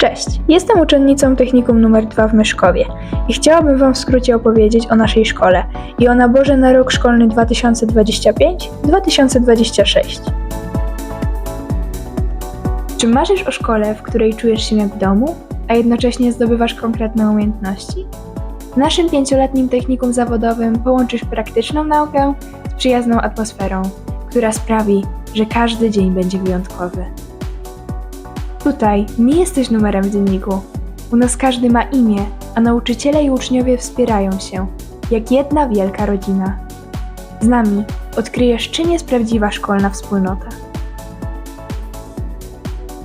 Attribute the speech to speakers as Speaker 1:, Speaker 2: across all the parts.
Speaker 1: Cześć, jestem uczennicą technikum numer 2 w Myszkowie i chciałabym Wam w skrócie opowiedzieć o naszej szkole i o naborze na rok szkolny 2025-2026. Czy marzysz o szkole, w której czujesz się jak w domu, a jednocześnie zdobywasz konkretne umiejętności? W naszym pięcioletnim technikum zawodowym połączysz praktyczną naukę z przyjazną atmosferą, która sprawi, że każdy dzień będzie wyjątkowy. Tutaj nie jesteś numerem w dzienniku. U nas każdy ma imię, a nauczyciele i uczniowie wspierają się, jak jedna wielka rodzina. Z nami odkryjesz, czym jest prawdziwa szkolna wspólnota.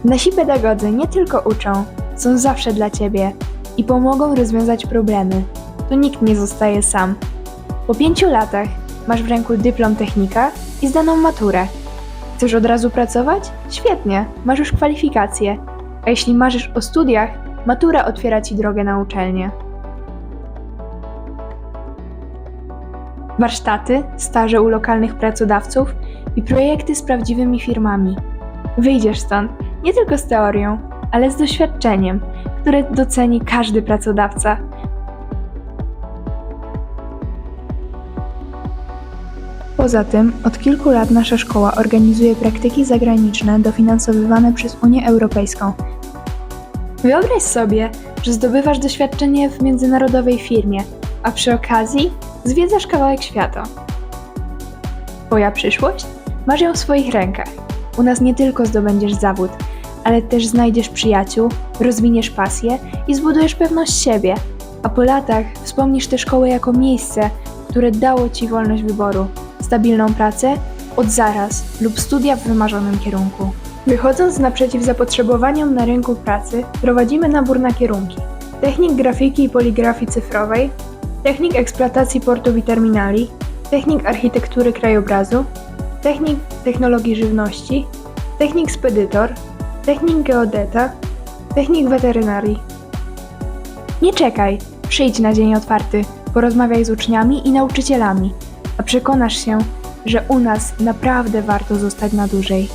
Speaker 1: Nasi pedagodzy nie tylko uczą, są zawsze dla Ciebie i pomogą rozwiązać problemy. Tu nikt nie zostaje sam. Po pięciu latach masz w ręku dyplom technika i zdaną maturę. Chcesz od razu pracować? Świetnie, masz już kwalifikacje. A jeśli marzysz o studiach, matura otwiera Ci drogę na uczelnię. Warsztaty, staże u lokalnych pracodawców i projekty z prawdziwymi firmami. Wyjdziesz stąd nie tylko z teorią, ale z doświadczeniem, które doceni każdy pracodawca. Poza tym, od kilku lat nasza szkoła organizuje praktyki zagraniczne dofinansowywane przez Unię Europejską. Wyobraź sobie, że zdobywasz doświadczenie w międzynarodowej firmie, a przy okazji zwiedzasz kawałek świata. Twoja przyszłość? Masz ją w swoich rękach. U nas nie tylko zdobędziesz zawód, ale też znajdziesz przyjaciół, rozwiniesz pasję i zbudujesz pewność siebie. A po latach wspomnisz tę szkołę jako miejsce, które dało Ci wolność wyboru, stabilną pracę od zaraz lub studia w wymarzonym kierunku. Wychodząc naprzeciw zapotrzebowaniom na rynku pracy, prowadzimy nabór na kierunki. Technik grafiki i poligrafii cyfrowej, technik eksploatacji portów i terminali, technik architektury krajobrazu, technik technologii żywności, technik spedytor, technik geodeta, technik weterynarii. Nie czekaj, przyjdź na dzień otwarty, porozmawiaj z uczniami i nauczycielami, a przekonasz się, że u nas naprawdę warto zostać na dłużej.